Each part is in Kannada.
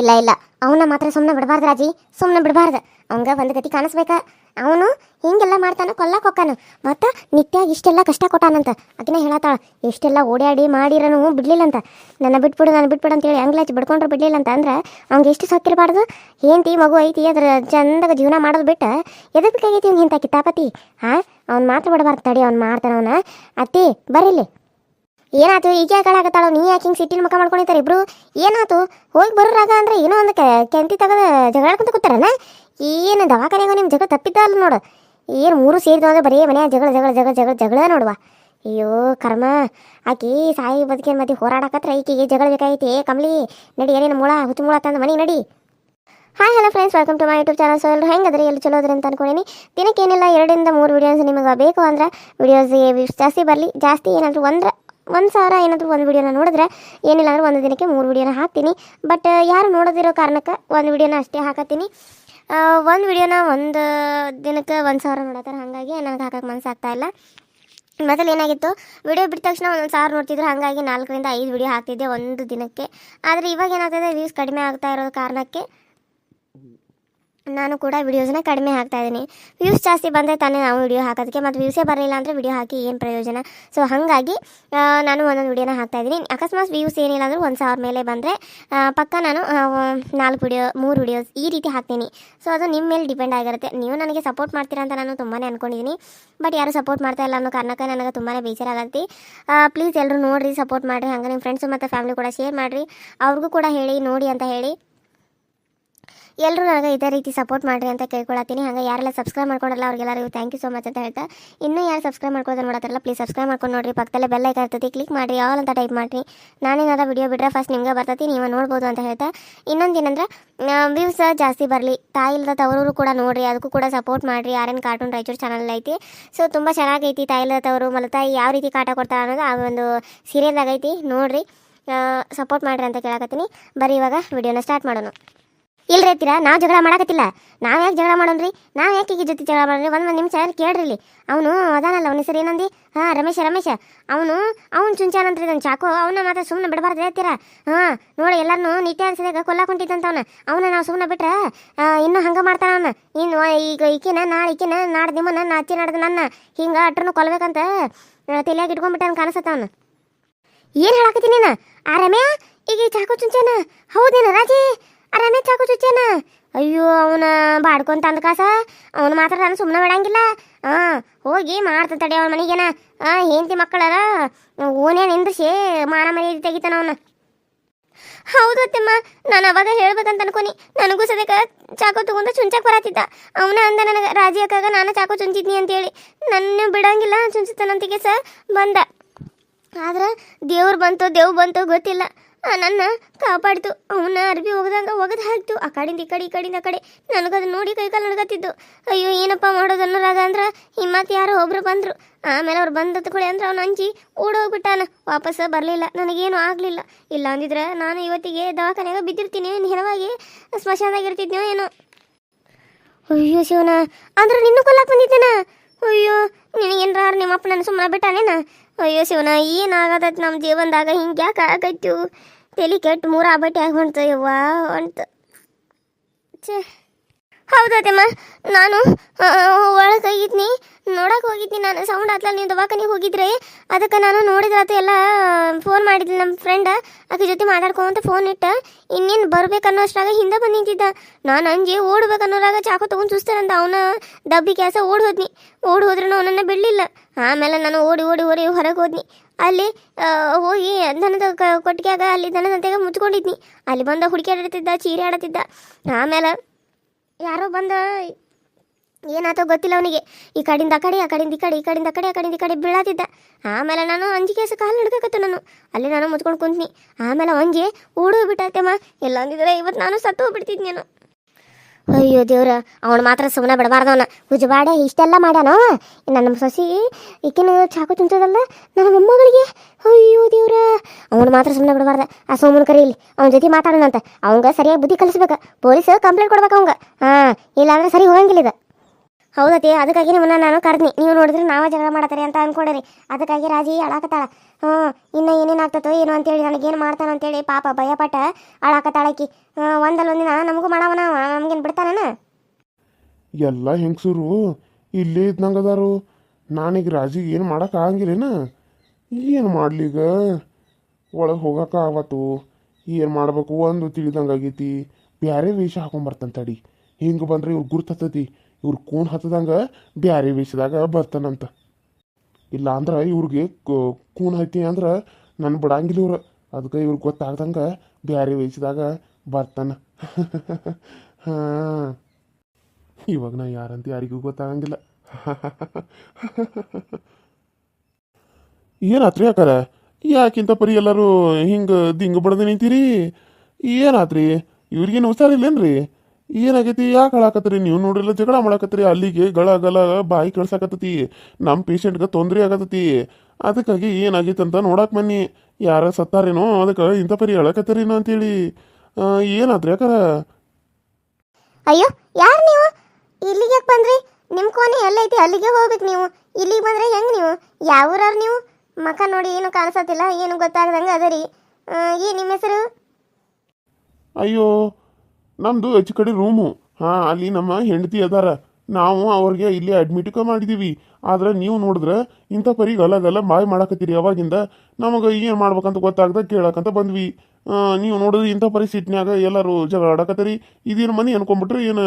ಇಲ್ಲ ಇಲ್ಲ. ಅವನ ಮಾತ್ರ ಸುಮ್ಮನೆ ಬಿಡಬಾರ್ದು ರಾಜಿ. ಸುಮ್ಮನೆ ಬಿಡಬಾರ್ದು. ಅವಂಗ ಒಂದು ಗತಿ ಕಾಣಿಸ್ಬೇಕ. ಅವನು ಹಿಂಗೆಲ್ಲ ಮಾಡ್ತಾನ ಕೊಲ್ಲಕ್ಕೆ ಹೊಕ್ಕಾನ ಮತ್ತು ನಿತ್ಯ ಇಷ್ಟೆಲ್ಲ ಕಷ್ಟ ಕೊಟ್ಟಾನಂತ. ಆಕಿನ ಹೇಳತ್ತಾಳ, ಇಷ್ಟೆಲ್ಲ ಓಡಾಡಿ ಮಾಡಿರನು ಬಿಡ್ಲಿಲ್ಲಂತ. ನನ್ನ ಬಿಟ್ಬಿಡು ನಾನು ಬಿಟ್ಬಿಡು ಅಂತೇಳಿ ಹಂಗ್ಲ ಹಚ್ಚಿ ಬಿಡ್ಕೊಂಡ್ರೆ ಬಿಡ್ಲಿಲ್ಲ ಅಂತ ಅಂದ್ರೆ ಅವ್ನಿಗೆ ಎಷ್ಟು ಸಕ್ಕಿರಬಾರ್ದು ಏಂತಿ ಮಗು ಐತಿ, ಅದ್ರ ಚಂದಾಗ ಜೀವನ ಮಾಡೋದು ಬಿಟ್ಟು ಎದಕ್ಕೆ ಬೇಕಾಗೈತಿ ಅವ್ನು ಇಂಥ ಕಿತಾಪತಿ ಹಾಂ, ಅವ್ನು ಮಾತ್ರ ಬಿಡಬಾರ್ದು ತಡಿ, ಅವ್ನು ಮಾಡ್ತಾನ ಅವನ. ಅತ್ತಿ ಬರೀಲಿ ಏನಾಯ್ತು ಈಗ ಯಾಕೆ ನೀ ಯಾಕೆ ಹಿಂಗೆ ಸಿಟ್ಟಿನ ಮುಖ ಮಾಡ್ಕೊಂಡಿರ್ತಾರೆ ಇಬ್ರು? ಏನಾಯ್ತು ಹೋಗಿ ಬರೋರಾಗ ಅಂದ್ರೆ ಏನೋ ಒಂದು ಕೆಂತಿ ಜಗಳ ಜಗಳಾಡ್ಕೊಂತ ಕೂತಾರಲ್ಲ? ಏನು ದವಾಖಾನೆಗೋ ನಿಮ್ಮ ಜಗಳ ತಪ್ಪಿದ್ದಲ್ಲ ನೋಡು. ಏನು ಮೂರು ಸೇರಿದ್ವು ಅಂದ್ರೆ ಬರೀ ಮನೆಯ ಜಗಳ ಜಗಳ ಜಗಳ ಜಗಳ ಜಗಳ ನೋಡುವ. ಅಯ್ಯೋ, ಕರ್ಮ. ಆಕಿ ಸಾಯಿ ಬದುಕಿನ ಮತ್ತೆ ಹೋರಾಡಕತ್ರ ಈಕಿಗೆ ಜಗಳ ಬೇಕಾಗೈತಿ. ಕಮಲಿ, ನಡಿ, ಏನೇನು ಮೂಳ, ಹುಚ್ಚು ಮೂಳ ತಂದು ಮನೆ ನಡಿ. Hi hello friends welcome to my YouTube channel so ಎಲ್ಲರೂ ಹೆಂಗದ್ರಿ? ಎಲ್ಲಿ ಚಲೋ ಅದ್ರಿ ಅಂತ ಅನ್ಕೊಂಡಿನಿ. ದಿನಕ್ಕೆ ಏನಿಲ್ಲ ಎರಡರಿಂದ ಮೂರು ವಿಡಿಯೋಸ್ ನಿಮಗೆ ಬೇಕು ಅಂದ್ರೆ ವೀಡಿಯೋಸ್ ಜಾಸ್ತಿ ಬರಲಿ. ಜಾಸ್ತಿ ಏನಾದರೂ ಒಂದು ಒಂದು ಸಾವಿರ ಏನಾದರೂ ಒಂದು ವೀಡಿಯೋನ ನೋಡಿದ್ರೆ ಏನಿಲ್ಲ ಅಂದ್ರೆ ಒಂದು ದಿನಕ್ಕೆ ಮೂರು ವೀಡಿಯೋನ ಹಾಕ್ತೀನಿ. ಬಟ್ ಯಾರು ನೋಡೋದಿರೋ ಕಾರಣಕ್ಕೆ ಒಂದು ವೀಡಿಯೋನ ಅಷ್ಟೇ ಹಾಕತ್ತೀನಿ. ಒಂದು ವಿಡಿಯೋನ ಒಂದು ದಿನಕ್ಕೆ ಒಂದು ಸಾವಿರ ನೋಡತ್ತಾರೆ. ಹಾಗಾಗಿ ನನಗೆ ಹಾಕಕ್ಕೆ ಮನಸ್ಸಾಗ್ತಾ ಇಲ್ಲ. ಮೊದಲು ಏನಾಗಿತ್ತು, ವಿಡಿಯೋ ಬಿಟ್ಟ ತಕ್ಷಣ ಒಂದೊಂದು ಸಾವಿರ ನೋಡ್ತಿದ್ರು. ಹಾಗಾಗಿ ನಾಲ್ಕರಿಂದ ಐದು ವಿಡಿಯೋ ಹಾಕ್ತಿದ್ದೆ ಒಂದು ದಿನಕ್ಕೆ. ಆದರೆ ಇವಾಗ ಏನಾಗ್ತದೆ ವ್ಯೂಸ್ ಕಡಿಮೆ ಆಗ್ತಾ ಇರೋ ಕಾರಣಕ್ಕೆ ನಾನು ಕೂಡ ವಿಡಿಯೋಸ್ನ ಕಡಿಮೆ ಹಾಕ್ತಾ ಇದ್ದೀನಿ. ವ್ಯೂಸ್ ಜಾಸ್ತಿ ಬಂದರೆ ತಾನೇ ನಾವು ವಿಡಿಯೋ ಹಾಕೋದಕ್ಕೆ ಮತ್ತು ವ್ಯೂಸೇ ಬರಲಿಲ್ಲ ಅಂದರೆ ವಿಡಿಯೋ ಹಾಕಿ ಏನು ಪ್ರಯೋಜನ? ಸೊ ಹಾಗಾಗಿ ನಾನು ಒಂದೊಂದು ವೀಡಿಯೋನ ಹಾಕ್ತಾ ಇದ್ದೀನಿ. ಅಕಸ್ಮಾತ್ ವ್ಯೂಸ್ ಏನಿಲ್ಲ ಅಂದರೂ ಒಂದು ಸಾವಿರ ಮೇಲೆ ಬಂದರೆ ಪಕ್ಕ ನಾನು ನಾಲ್ಕು ವಿಡಿಯೋ ಮೂರು ವಿಡಿಯೋಸ್ ಈ ರೀತಿ ಹಾಕ್ತೀನಿ. ಸೊ ಅದು ನಿಮ್ಮ ಮೇಲೆ ಡಿಪೆಂಡ್ ಆಗಿರುತ್ತೆ. ನೀವು ನನಗೆ ಸಪೋರ್ಟ್ ಮಾಡ್ತೀರಾ ಅಂತ ನಾನು ತುಂಬಾ ಅನ್ಕೊಂಡಿದ್ದೀನಿ. ಬಟ್ ಯಾರು ಸಪೋರ್ಟ್ ಮಾಡ್ತಾ ಇಲ್ಲ ಅನ್ನೋ ಕಾರಣಕ್ಕೆ ನನಗೆ ತುಂಬಾ ಬೇಜಾರಾಗತ್ತೆ. ಪ್ಲೀಸ್ ಎಲ್ಲರೂ ನೋಡಿರಿ ಸಪೋರ್ಟ್ ಮಾಡಿರಿ. ಹಂಗೆ ನಿಮ್ಮ ಫ್ರೆಂಡ್ಸು ಮತ್ತು ಫ್ಯಾಮಿಲಿ ಕೂಡ ಶೇರ್ ಮಾಡಿರಿ. ಅವ್ರಿಗೂ ಕೂಡ ಹೇಳಿ, ನೋಡಿ ಅಂತ ಹೇಳಿ. ಎಲ್ಲರೂ ನನಗೆ ಇದೇ ರೀತಿ ಸಪೋರ್ಟ್ ಮಾಡಿರಿ ಅಂತ ಕೇಳ್ಕೊಳತ್ತೀನಿ. ಹಂಗೆ ಯಾರೆಲ್ಲ ಸಬ್ಸ್ಕ್ರೈಬ್ ಮಾಡ್ಕೊಡಲ್ಲ ಅವ್ರಿಗೆಲ್ಲರಿಗೂ ಥ್ಯಾಂಕ್ ಯು ಸೊ ಮಚ್ ಅಂತ ಹೇಳ್ತಾ, ಇನ್ನೂ ಯಾರು ಸಬ್ಸ್ಕ್ರೈಬ್ ಮಾಡ್ಕೊಳ್ಳೋದು ನೋಡತ್ತಾರಲ್ಲ ಪ್ಲೀಸ್ ಸಬ್ಸ್ಕ್ರೈಬ್ ಮಾಡ್ಕೊಂಡು ನೋಡ್ರಿ. ಪಕ್ಕದಲ್ಲೇ ಬೆಲ್ ಐಕನ್ ಇರ್ತೈತಿ ಕ್ಲಿಕ್ ಮಾಡಿರಿ ಆಲ್ ಅಂತ ಟೈಪ್ ಮಾಡಿರಿ. ನಾನೇನಾರ ವಿಡಿಯೋ ಬಿಟ್ಟರೆ ಫಸ್ಟ್ ನಿಮ್ಗೆ ಬರ್ತೈತಿ, ನೀವು ನೋಡ್ಬೋದು ಅಂತ ಹೇಳ್ತಾ. ಇನ್ನೊಂದು ಏನಂದ್ರೆ ವ್ಯೂಸ್ ಜಾಸ್ತಿ ಬರಲಿ. ತಾಯಿ ಇಲ್ಲದ ತವರೂರು ಕೂಡ ನೋಡಿರಿ, ಅದಕ್ಕೂ ಕೂಡ ಸಪೋರ್ಟ್ ಮಾಡಿರಿ. R N cartoon Raichur channel ಐತಿ. ಸೊ ತುಂಬ ಚೆನ್ನಾಗೈತಿ ತಾಯಿ ಇಲ್ಲದ ತವರು. ಮಲತಾಯಿ ಯಾವ ರೀತಿ ಕಾಟ ಕೊಡ್ತಾರೆ ಅನ್ನೋದು ಆ ಒಂದು ಸೀರಿಯಲ್ದಾಗ ಐತಿ ನೋಡ್ರಿ ಸಪೋರ್ಟ್ ಮಾಡಿರಿ ಅಂತ ಕೇಳಕತ್ತೀನಿ. ಬರೀ ಇವಾಗ ವಿಡಿಯೋನ ಸ್ಟಾರ್ಟ್ ಮಾಡೋಣ. ಇಲ್ರಿ ಅತ್ತೀರಾ, ನಾವು ಜಗಳ ಮಾಡಕತ್ತಿಲ್ಲ. ನಾವು ಯಾಕೆ ಜಗಳ ಮಾಡೋಣ್ರಿ? ನಾವು ಯಾಕೆ ಈಗ ಜೊತೆ ಜಗಳ ಮಾಡೋಣ್ರಿ? ಒಂದು ಒಂದು ನಿಮಿಷ ಕೇಳ್ರಿ ಇಲ್ಲಿ ಅವನು ಅದಾನಲ್ಲ, ಅವನ ಹೆಸರು ಏನಂದಿ? ಹಾಂ, ರಮೇಶ ರಮೇಶ. ಅವನು, ಅವ್ನು ಚುಂಚಾನಂತ್ರಿ ನನ್ನ ಚಾಕು. ಅವನ ಮಾತ್ರ ಸುಮ್ಮನೆ ಬಿಡಬಾರ್ದು ಹೇಳ್ತೀರಾ ಹಾಂ, ನೋಡಿ ಎಲ್ಲರನ್ನೂ ನಿತ್ಯ ಅನ್ಸದಾಗ ಕೊಲ್ಲಾಕೊಂಟಿದ್ದಂತ ಅವನ ಅವನ ನಾವು ಸುಮ್ಮನೆ ಬಿಟ್ರೆ ಇನ್ನು ಹಂಗೆ ಮಾಡ್ತಾನೆ ಅವನ. ಇನ್ನು ಈಗ ಈಕಿನ, ನಾಳೆ ಈಕಿನ ನಾಡ್ದು ನಿಮ್ಮನ್ನ, ನಾ ಅಚ್ಚಿ ನಾಡ್ದು ನನ್ನ. ಹಿಂಗೆ ಅಟ್ರನ್ನು ಕೊಲ್ಬೇಕಂತ ತಲೆಯಾಗಿ ಇಟ್ಕೊಂಡ್ಬಿಟ್ಟ ಕಾಣಿಸತ್ತ ಅವನು. ಏನು ಹೇಳಕತ್ತೀನಿ ನೀನು? ಆ, ರಮ್ಯಾ, ಈಗ ಚಾಕು ಚುಂಚನ? ಹೌದೇನ ರಾಜಿ? ಆ ರಮ್ಯಾ ಚಾಕು ಚುಚ್ಚೇನ? ಅಯ್ಯೋ, ಅವನ ಬಾಡ್ಕೊಂತ ಅಂದ ಕಾಸ? ಅವನು ಮಾತ್ರ ನಾನು ಸುಮ್ಮನೆ ಬಿಡಂಗಿಲ್ಲ. ಹಾಂ ಹೋಗಿ ಮಾಡ್ತ ತಡೆ ಅವನ ಮನೆಗೇನ. ಹಾಂ ಹೆಂಡತಿ ಮಕ್ಕಳರ, ಓನೇ ನಿಂದ್ರಿಸಿ ಮಾನ ಮರ್ಯಾದೆ ತೆಗಿತಾನ ಅವನ. ಹೌದು ಅತ್ತಮ್ಮ, ನಾನು ಅವಾಗ ಹೇಳ್ಬೇಕಂತ ಅನ್ಕೊನಿ ನನಗೂ ಸದ್ಯಕ್ಕ ಚಾಕು ತಗೊಂಡು ಚುಂಚಕ್ ಬರತ್ತಿದ್ದ. ಅವನ ಅಂದ ನನಗೆ, ರಾಜಿ ಅಕ್ಕಾಗ ನಾನು ಚಾಕು ಚುಂಚಿದ್ನಿ ಅಂತೇಳಿ. ನನ್ನ ಬಿಡಂಗಿಲ್ಲ ಚುಂಚಿತಾನಂತಿಗೆ ಸಹ ಬಂದ. ಆದ್ರೆ ದೇವ್ರು ಬಂತು, ದೇವ್ ಬಂತು ಗೊತ್ತಿಲ್ಲ. ಆ ನನ್ನ ಕಾಪಾಡ್ತು. ಅವನ ಅರ್ಬಿ ಹೋಗದಂಗ ಒಗದು ಹಾಕ್ತು. ಆ ಕಡೆಯಿಂದ ಈ ಕಡೆ, ಈ ಕಡೆಯಿಂದ ಆ ಕಡೆ. ನನಗದು ನೋಡಿ ಕೈಕಾಲು ನಡ್ಗತ್ತಿದ್ದು ಅಯ್ಯೋ, ಏನಪ್ಪ ಮಾಡೋದು ಅನ್ನೋರಾಗ ಅಂದ್ರೆ ಹಿಮ್ಮತ್ ಯಾರೋ ಒಬ್ರು ಬಂದ್ರು. ಆಮೇಲೆ ಅವ್ರು ಬಂದ ತಗೊಳ್ಳಿ ಅಂದ್ರೆ ಅವ್ನು ಅಂಜಿ ಓಡೋಗ್ಬಿಟ್ಟಾನ. ವಾಪಸ್ ಬರಲಿಲ್ಲ. ನನಗೇನು ಆಗಲಿಲ್ಲ. ಇಲ್ಲ ಅಂದಿದ್ರೆ ನಾನು ಇವತ್ತಿಗೆ ದವಾಖಾನೆಗೆ ಬಿದ್ದಿರ್ತೀನಿ. ನೆನವಾಗಿ ಸ್ಮಶಾನದಾಗ ಇರ್ತಿದ್ನೋ ಏನೋ. ಅಯ್ಯೋ ಶಿವನ ಅಂದ್ರೆ ನಿನ್ನೂ ಕೊಲ್ಲಕ್ಕೆ ಬಂದಿದ್ದೇನ? ಅಯ್ಯೋ, ನಿನಗೇನ್ರ ನಿಮ್ಮಪ್ಪ ನನ್ನ ಸುಮ್ಮನೆ ಬಿಟ್ಟಾನೇನ? ಅಯ್ಯೋ ಶಿವನ ಏನಾಗತ್ತ ನಮ್ಮ ಜೀವನದಾಗ? ಹಿಂಗೆ ಯಾಕೆ ಆಗೈತು? ತಲೆ ಕೆಟ್ಟು ಮೂರ ಬಟ್ಟೆ ಆಗಿ ಹೊಂಟ ಯವ್ವ ಅಂತ. ಛೇ. ಹೌದಮ್ಮ ನಾನು ಒಳಗೆ ಹೋಗಿದ್ನಿ ಹೋಗಿದ್ನಿ ನಾನು, ಸೌಂಡ್ ಆತ್ಲ ನೀವು ದವಾಖಾನಿಗೆ ಹೋಗಿದ್ರೆ, ಅದಕ್ಕೆ ನಾನು ನೋಡಿದ್ರಾತು ಎಲ್ಲ ಫೋನ್ ಮಾಡಿದ್ಲಿ ನಮ್ಮ ಫ್ರೆಂಡ್ ಆಕೆ ಜೊತೆ ಮಾತಾಡ್ಕೊಂತ ಫೋನ್ ಇಟ್ಟ, ಇನ್ನೇನು ಬರ್ಬೇಕನ್ನೋ ಅಷ್ಟಾಗ ಹಿಂದೆ ಬಂದು ನಿಂತಿದ್ದ. ನಾನು ಅಂಜಿ ಓಡ್ಬೇಕನ್ನೋರಾಗ ಚಾಕು ತೊಗೊಂಡು ಸುಸ್ತಾನಂತ ಅವನ ಡಬ್ಬಿ ಕ್ಯಾಸ ಓಡ್ ಹೋದ್ನಿ, ಓಡ್ ಹೋದ್ರೂ ಅವನನ್ನು ಬಿಡಲಿಲ್ಲ. ಆಮೇಲೆ ನಾನು ಓಡಿ ಓಡಿ ಓಡಿ ಹೊರಗೆ ಹೋದ್ನಿ. ಅಲ್ಲಿ ಹೋಗಿ ದನದ ಕೊಟ್ಟಿಗೆಯಾಗ ಅಲ್ಲಿ ದನದಂತೆ ಮುಚ್ಕೊಂಡಿದ್ನಿ. ಅಲ್ಲಿ ಬಂದ ಹುಡುಕ್ಯಾಡ್ತಿದ್ದ ಚೀರೆ ಆಡತ್ತಿದ್ದ ಆಮೇಲೆ ಯಾರೋ ಬಂದ, ಏನಾತೋ ಗೊತ್ತಿಲ್ಲ ಅವನಿಗೆ. ಈ ಕಡೆಯಿಂದ ಆ ಕಡೆ, ಆ ಕಡೆಯಿಂದ ಈ ಕಡೆ, ಈ ಕಡೆಯಿಂದ ಆ ಕಡೆ, ಆ ಕಡೆಯಿಂದ ಈ ಕಡೆ ಬೀಳಾತಿದ್ದ. ಆಮೇಲೆ ನಾನು ಅಂಜಿಕೆ ಕಾಲು ನಡ್ಕಕತ್ತು ನಾನು. ಅಲ್ಲಿ ನಾನು ಮುಚ್ಕೊಂಡು ಕುಂತ್ನಿ. ಆಮೇಲೆ ಅಂಜಿ ಮಾ ಎಲ್ಲ ಅಂದಿದ್ರೆ ಇವತ್ತು ನಾನು ಸತ್ತು ಹೋಗ್ಬಿಡ್ತಿದ್ನೇನು ಅಯ್ಯೋ ದೇವ್ರ, ಅವನು ಮಾತ್ರ ಸುಮ್ಮನೆ ಬಿಡಬಾರ್ದವನ ಉಜ್ಬಾಡೆ ಇಷ್ಟೆಲ್ಲ ಮಾಡ್ಯಾನ? ನನ್ನ ಸೊಸಿ ಈಕಿನ ಚಾಕು ತಿಂತದಲ್ಲ, ನನ್ನ ಮೊಮ್ಮಗಳಿಗೆ? ಅಯ್ಯೋ ದೇವ್ರ, ಅವನು ಮಾತ್ರ ಸುಮ್ಮನೆ ಬಿಡಬಾರ್ದ. ಆ ಸೋಮನ್ ಕರಿ ಇಲ್ಲಿ ಅವನ ಜೊತೆ ಮಾತಾಡೋಣಂತ. ಅವಂಗ ಸರಿಯಾಗಿ ಬುದ್ಧಿ ಕಲಿಸ್ಬೇಕು. ಪೊಲೀಸ್ ಕಂಪ್ಲೇಂಟ್ ಕೊಡ್ಬೇಕು ಅವಂಗ. ಹಾಂ, ಇಲ್ಲಾಂದ್ರೆ ಸರಿ ಹೋಗಂಗಿಲ್ಲ ಇದು. ಹೌದತಿ, ಅದಕ್ಕಾಗಿ ನಿಮ್ಮನ್ನ ನಾನು ಕರ್ದಿನಿ. ನೀವು ನೋಡಿದ್ರೆ ನಾವ ಜಗಳ ಮಾಡತ್ತಾರೆ ಅಂತ ಅನ್ಕೊಂಡ್ರಿ. ಅದಕ್ಕಾಗಿ ರಾಜಿ ಅಳಾಕತ್ತಾಳ. ಹ್ಞೂ ಇನ್ನು ಏನೇನು ಆಗ್ತತೋ ಏನು ಅಂತೇಳಿ ನನಗೇನು ಮಾಡ್ತಾನ ಅಂತೇಳಿ ಪಾಪ ಭಯಪಟ್ಟ ಅಳಾಕತ್ತಾಳಕಿ ಒಂದಲ್ಲ ಒಂದಿನ ನಮಗೂ ಮಾಡವನ ನಮ್ಗೇನು ಬಿಡ್ತಾನ ಎಲ್ಲ ಹೆಂಗಸರು ಇಲ್ಲೇ ಇದ್ದಂಗೆ ಅದಾರು. ನಾನೀಗ ರಾಜಿಗೆ ಏನು ಮಾಡಕ್ಕೆ ಆಗಂಗಿಲ್ಲೇನ? ಏನು ಮಾಡ್ಲೀಗ? ಒಳಗೆ ಹೋಗೋಕೆ ಆವತ್ತು. ಏನು ಮಾಡಬೇಕು ಒಂದು ತಿಳಿದಂಗೆ ಆಗೈತಿ ಬ್ಯಾರೆ ವೇಷ ಹಾಕೊಂಬರ್ತಂತಡಿ. ಹಿಂಗೆ ಬಂದ್ರೆ ಇವ್ರು ಗುರ್ತು ಹತ್ತತಿ. ಇವ್ರು ಕೂಣ್ ಹತ್ತದಂಗೆ ಬ್ಯಾರೆ ವೇಷದಾಗ ಬರ್ತಾನಂತ. ಇಲ್ಲ ಅಂದ್ರೆ ಇವ್ರಿಗೆ ಕೂಣ್ ಹತ್ತಿ ಅಂದ್ರೆ ನನ್ನ ಬಿಡಂಗಿಲ್ಲ ಇವ್ರು. ಅದಕ್ಕೆ ಇವ್ರಿಗೆ ಗೊತ್ತಾಗ್ದಂಗೆ ಬ್ಯಾರಿ ವೇಷದಾಗ ಬರ್ತಾನೆ. ಹಾಂ. ಇವಾಗ ನಾ ಯಾರಂತ ಯಾರಿಗೂ ಗೊತ್ತಾಗಂಗಿಲ್ಲ. ಏನಾತ್ರಿ ಯಾಕಾರ ಯಾಕಿಂತ ಪರಿ ಎಲ್ಲರೂ ಹಿಂಗೆ ದಿಂಗ ಬಡ್ದು ನಿಂತೀರಿ? ಏನಾತ್ರಿ? ಇವ್ರಿಗೇನು ಹುಷಾರಿಲ್ಲೇನ್ರಿ? ಏನಾಗೈತಿ? ಯಾಕೆ ಹಳಾಕತ್ರಿ ನೀವು? ನೋಡ್ರಿಲ್ಲ ಜಗಳ ಮಾಡಾಕತ್ರಿ ಅಲ್ಲಿಗೆ ಗಳ ಗಲ ಬಾಯಿ ಕಳ್ಸಾಕತ್ತತಿ ನಮ್ಮ ಪೇಷಂಟ್ಗೆ ತೊಂದರೆ ಆಗತ್ತತಿ. ಅದಕ್ಕಾಗಿ ಏನಾಗೈತೆ ಅಂತ ನೋಡಕ್ ಬನ್ನಿ. ಯಾರ ಸತ್ತಾರೇನೋ ಅದಕ್ಕೆ ಇಂಥ ಪರಿ ಹೇಳಕತ್ತೀರೇನೋ ಅಂತೇಳಿ. ಏನಾದ್ರಿ ಯಾಕರ? ಯಾಕಾರ ಅಯ್ಯೋ ಯಾರು ನೀವು? ಇಲ್ಲಿಗೆ ಯಾಕೆ ಬಂದ್ರಿ? ನಿಮ್ಮ ಕೋಣೆ ಎಲ್ಲೈತಿ ಅಲ್ಲಿಗೆ ಹೋಗ್ಬೇಕು ನೀವು. ಇಲ್ಲಿಗೆ ಬಂದ್ರೆ ಹೆಂಗೆ ನೀವು? ಯಾವ ಊರವ್ರು ನೀವು? ಮಕ ನೋಡಿ ಏನು ಕಾಣಿಸತ್ತಿಲ್ಲ ಏನು ಗೊತ್ತಾಗ್ದಂಗೆ ಅದರಿ ಏನು ನಿಮ್ಮ ಹೆಸರು? ಅಯ್ಯೋ ನಮ್ಮದು ಹೆಚ್ಚು ಕಡೆ ರೂಮು. ಹಾಂ, ಅಲ್ಲಿ ನಮ್ಮ ಹೆಂಡತಿ ಅದಾರ. ನಾವು ಅವ್ರಿಗೆ ಇಲ್ಲಿ ಅಡ್ಮಿಟ್ಕ ಮಾಡಿದ್ದೀವಿ ಆದ್ರೆ ನೀವು ನೋಡಿದ್ರೆ ಇಂಥ ಪರಿ ಗಲಗಲ ಗಲ ಬಾಯ್ ಮಾಡಕತ್ತೀರಿ ಅವಾಗಿಂದ. ನಮಗೆ ಏನು ಮಾಡ್ಬೇಕಂತ ಗೊತ್ತಾಗ್ದ ಕೇಳಕ್ಕಂತ ಬಂದ್ವಿ. ನೀವು ನೋಡಿದ್ರೆ ಇಂಥ ಪರಿ ಸಿಟ್ನ್ಯಾಗ ಎಲ್ಲರೂ ಜಗಳ ಆಡಕತ್ತೀರಿ. ಇದೇನು ಮನೆ ಅನ್ಕೊಂಡ್ಬಿಟ್ರೆ ಏನು,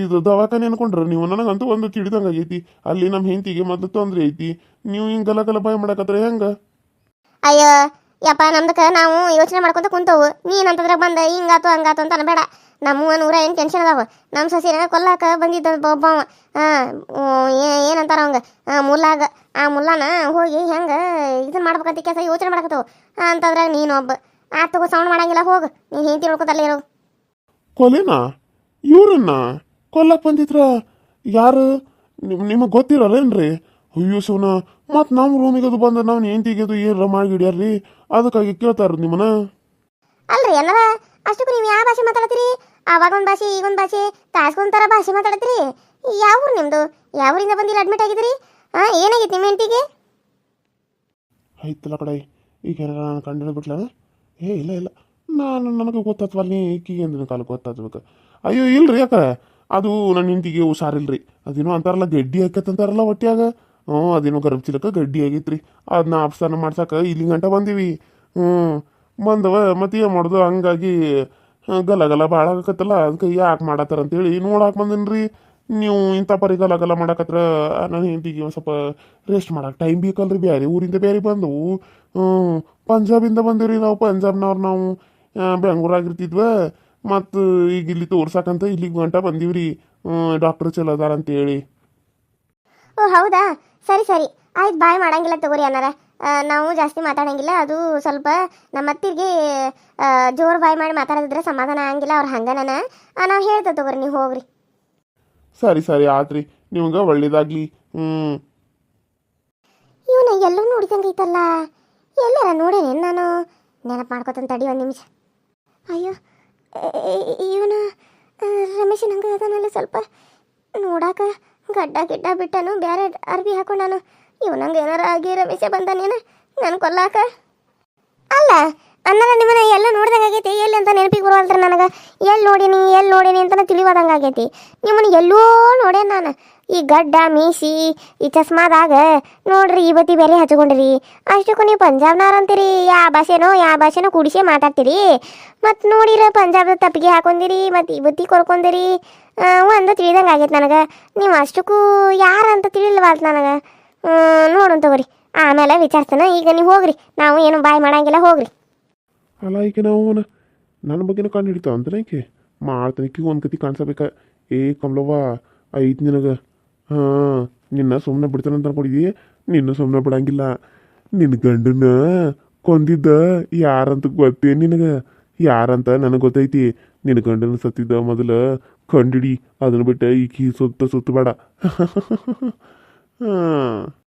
ಇದು ದವಾಖಾನೆ ಅನ್ಕೊಂಡ್ರು ನೀವು. ನನಗಂತೂ ಒಂದು ತಿಳಿದಂಗೆ ಆಗೈತಿ. ಅಲ್ಲಿ ನಮ್ಮ ಹೆಂಡತಿಗೆ ಮೊದಲು ತೊಂದರೆ ಐತಿ. ನೀವು ಹಿಂಗೆ ಗಲಗಲ ಗಲ ಬಾಯ್ ಮಾಡಕತ್ತೀರಿ ಹೆಂಗೆ? ಅಯ್ಯೋ, ಯಪ್ಪ, ನಮ್ದಕ್ಕ ನಾವು ಯೋಚನೆ ಮಾಡ್ಕೊಂತ ಕುಂತವು. ನೀನಂತದ್ರಾಗ ಬಂದ ಹಿಂಗಾತು ಹಂಗಾತು ಅಂತ ಅನ್ಬೇಡ. ನಮ್ಮ ನೂರ ಏನು ಟೆನ್ಷನ್ ಅದಾವ? ನಮ್ಮ ಸಸಿನ ಕೊಲ್ಲಾಕ ಬಂದಿದ್ದ ಒಬ್ಬ ಹಾಂ ಏನಂತಾರ ಅವಂಗ? ಆ, ಮುಲ್ಲಾಗ. ಆ ಮುಲ್ಲಾನ ಹೋಗಿ ಹೆಂಗೆ ಇದನ್ನ ಮಾಡ್ಬೇಕಂತ ಕೆಲಸ ಯೋಚನೆ ಮಾಡಕತ್ತವು. ಅಂತಂದ್ರೆ ನೀನೊಬ್ಬ ಆ ತಗೋ ಸೌಂಡ್ ಮಾಡಂಗಿಲ್ಲ ಹೋಗು. ನೀನು ಹೆಂಡತಿ ನೋಡ್ಕೊತಲ್ಲೇ ಇರೋ ಕೊಲೆನಾ? ಇವ್ರನ್ನ ಕೊಲ್ಲಕ್ ಬಂದಿದ್ರ ಯಾರು? ನಿಮಗೆ ಗೊತ್ತಿರಲ್ಲೇನ್ರಿ? ಅಯ್ಯೋ ಶಿವನ ಮತ್ತು ನಮ್ಮ ರೂಮಿಗೆ ಅದು ಬಂದ ನಾವು ಹೆಂಡತಿಗೆ ಏನಾರ ಮಾಡಿ ಹಿಡಿಯಾರ್ರಿ? ಅದಕ್ಕಾಗಿ ಕೇಳ್ತಾರ ನಿಮ್ಮನ್ನ. ಅಲ್ರಿ ಏನರ ಅಷ್ಟಕ್ಕೂ ನೀವು ಯಾವ ಭಾಷೆ ಮಾತಾಡ್ತೀರಿ? ಅವಾಗ ಒಂದು ಭಾಷೆ, ಈಗೊಂದು ಭಾಷೆ ತಾಸ್ಕೊಂತಾರ ಭಾಷೆ ಮಾತಾಡ್ತೀರಿ ಯಾವ ಊರು ನಿಮ್ಮದು ಯಾವ ಊರಿಂದ ಬಂದಿಲ್ಲ ಅಡ್ಮಿಟ್ ಆಗಿದ್ರಿ ಹಾಂ ಏನಾಗಿತ್ತು ನಿಮ್ಮ ಹೆಂಡತಿಗೆ? ಆಯ್ತಲ್ಲ ಕಡೆ, ಈಗ ನಾನು ಕಂಡು ಬಿಟ್ಲ ಏ, ಇಲ್ಲ ಇಲ್ಲ. ನಾನು, ನನಗೆ ಗೊತ್ತಾತ್ವಲ್ಲ ನೀ ಈಕಿಗೆ ಕಾಲ ಗೊತ್ತಾತ್ಬೇಕು ಅಯ್ಯೋ, ಇಲ್ರಿ ಯಾಕ? ಅದು ನನ್ನ ಹೆಂಡತಿಗೆ ಹುಷಾರಿಲ್ರಿ. ಅದೇನೋ ಅಂತಾರಲ್ಲ, ಗಡ್ಡಿ ಹಾಕತ್ತಂತಾರಲ್ಲ ಹೊಟ್ಯಾಗ. ಹ್ಞೂ, ಅದೇನೋ ಗರ್ಭ ಚಿಲಕ ಗಡ್ಡಿ ಆಗೈತ್ರಿ. ಅದನ್ನ ಆಪ್ಸಾನ ಮಾಡ್ಸಕ್ಕೆ ಇಲ್ಲಿ ಗಂಟ ಬಂದೀವಿ. ಹ್ಞೂ, ಬಂದವ ಮತ್ತೆ ಏನು ಮಾಡೋದು? ಹಂಗಾಗಿ ಗಲ ಗಲ ಭಾಳ ಆಗಕತ್ತಲ್ಲ ಅದಕ್ಕೆ ಯಾಕೆ ಮಾಡತ್ತಾರ ಅಂತೇಳಿ ನೋಡಕ್ಕೆ ಬಂದಿನ್ರಿ. ನೀವು ಇಂಥ ಪರಿ ಗಲ ಗಲ ಮಾಡಕತ್ರ, ನನ್ನ ಹೆಂಡತಿಗೆ ಒಂದು ಸ್ವಲ್ಪ ರೆಸ್ಟ್ ಮಾಡಕ್ಕೆ ಟೈಮ್ ಬೇಕಲ್ರಿ ಬೇರೆ ಊರಿಂದ ಬೇರೆ ಬಂದವು ಪಂಜಾಬಿಂದ ರೀ ನಾವು, ಪಂಜಾಬ್ನವ್ರು ನಾವು. ಬೆಂಗ್ಳೂರಾಗಿರ್ತಿದ್ವ. ಮತ್ತು ಈಗ ಇಲ್ಲಿ ತೋರ್ಸಕ್ಕಂತ ಇಲ್ಲಿಗೆ ಗಂಟ ಬಂದೀವ್ರಿ. ಡಾಕ್ಟರ್ ಚಲೋ ಅದಾರ ಅಂತೇಳಿ. ಓ, ಹೌದಾ? ಸರಿ ಸರಿ. ಆಯ್ತು, ಬಾಯ್ ಮಾಡಂಗಿಲ್ಲ ತಗೋರಿ ಅನ್ನಾರ ನಾವು ಜಾಸ್ತಿ ಮಾತಾಡಂಗಿಲ್ಲ. ಅದು ಸ್ವಲ್ಪ ನಮ್ಮ ಅತ್ತಿಗೆ ಜೋರು ಬಾಯ್ ಮಾಡಿ ಮಾತಾಡಿದ್ರೆ ಸಮಾಧಾನ ಆಗಂಗಿಲ್ಲ ಅವ್ರು ಹಂಗನ ನಾವು ಹೇಳ್ತ ತಗೋರಿ ನೀವು ಹೋಗ್ರಿ. ಸರಿ ಸರಿ ಆತ್ರಿ. ನಿಮ್ಗೆ ಒಳ್ಳೇದಾಗ್ಲಿ. ಹ್ಞೂ ಇವನ ಎಲ್ಲೂ ನೋಡಿದಂಗೈತಲ್ಲ ಎಲ್ಲರ ನೋಡೇನೆ ನಾನು? ನೆನಪು ಮಾಡ್ಕೊತಾನೆ ತಡಿ ಒಂದು ನಿಮಿಷ. ಅಯ್ಯೋ ಇವನ ರಮೇಶ್ ನಂಗೆ ಅದನ್ನೆಲ್ಲ ಸ್ವಲ್ಪ. ನೋಡಾಕ ಗಡ್ಡ ಗಿಡ್ಡ ಬಿಟ್ಟನು ಬೇರೆ ಅರ್ಬಿ ಹಾಕೊಂಡಾನು. ಇವನಂಗೆ ಏನಾರ ಆಗಿರೋ ವಿಷಯ ಬಂದಾನೇನ ನನ್ನ ಕೊಲ್ಲಾಕ? ಅಲ್ಲ ಅನ್ನದ ನಿಮ್ಮನ್ನ ಎಲ್ಲ ನೋಡ್ದಂಗೆ ಆಗೈತಿ? ಎಲ್ಲಿ ಅಂತ ನೆನಪಿಗೆ ಬರುವಲ್ರಿ ನನಗೆ? ಎಲ್ಲಿ ನೋಡೀನಿ ಎಲ್ಲಿ ನೋಡೀನಿ ಅಂತ ತಿಳಿವಾದಂಗೆ ಆಗೈತಿ. ನಿಮ್ಮನ್ನ ಎಲ್ಲೋ ನೋಡೇ ನಾನು. ಈ ಗಡ್ಡ, ಮೀಸಿ, ಈ ಚಸ್ಮಾದಾಗ ನೋಡ್ರಿ, ಈ ಬತ್ತಿ ಬೇರೆ ಹಚ್ಕೊಂಡ್ರಿ. ಅಷ್ಟಕ್ಕೂ ನೀವು ಪಂಜಾಬ್ನವ್ರು ಅಂತೀರಿ. ಯಾವ ಭಾಷೆನೋ ಯಾವ ಭಾಷೆನೋ ಕೂಡಿಸೇ ಮಾತಾಡ್ತೀರಿ. ಮತ್ತು ನೋಡಿರ ಪಂಜಾಬ್ದ ತಪ್ಪಿಗೆ ಹಾಕೊಂಡಿರಿ ಮತ್ತು ಈ ಬತ್ತಿ ಕೊರ್ಕೊಂಡಿರಿ ಒಂದು ತಿಳಿದಂಗೆ ಆಗೈತೆ ನನಗೆ. ನೀವು ಅಷ್ಟಕ್ಕೂ ಯಾರಂತ ತಿಳಿಲ್ವಾಲ್ತು ನನಗೆ? ನೋಡೋಣ ತಗೋರಿ. ಆಮೇಲೆ ವಿಚಾರಿಸ್ತಾನೆ. ಈಗ ನೀವು ಹೋಗ್ರಿ. ನಾವು ಏನು ಬಾಯ್ ಮಾಡಂಗಿಲ್ಲ, ಹೋಗ್ರಿ. ಅಲ್ಲ, ಈಕೆ ನಾವು ನನ್ನ ಬಗ್ಗೆನೂ ಕಂಡು ಹಿಡಿತಾವ ಅಂದ್ರೆ ಈಕೆ. ಮಾಡ್ತಾನೆ. ಒಂದು ಕತಿ ಕಾಣಿಸಬೇಕ. ಏ, ಕಮಲವ್ವ ಐತ್ ನಿನಗ. ಹಾ, ನಿನ್ನ ಸುಮ್ಮನೆ ಬಿಡ್ತಾನೆ ಅಂತ ಅನ್ಕೊಂಡಿದ್ದಿ ನಿನ್ನ ಸುಮ್ಮನೆ ಬಿಡಂಗಿಲ್ಲ. ನಿನ್ನ ಗಂಡನ ಕೊಂದಿದ್ದ ಯಾರಂತ ಗೊತ್ತೇ ನಿನಗೆ? ಯಾರಂತ ನನಗೆ ಗೊತ್ತೈತಿ. ನಿನ್ನ ಗಂಡನ ಸತ್ತಿದ್ದ ಮೊದಲು ಕಂಡಿಡಿ. ಅದನ್ನ ಬಿಟ್ಟು ಈಕಿ ಸುತ್ತ ಸುತ್ತ ಬೇಡ ಹಾಂ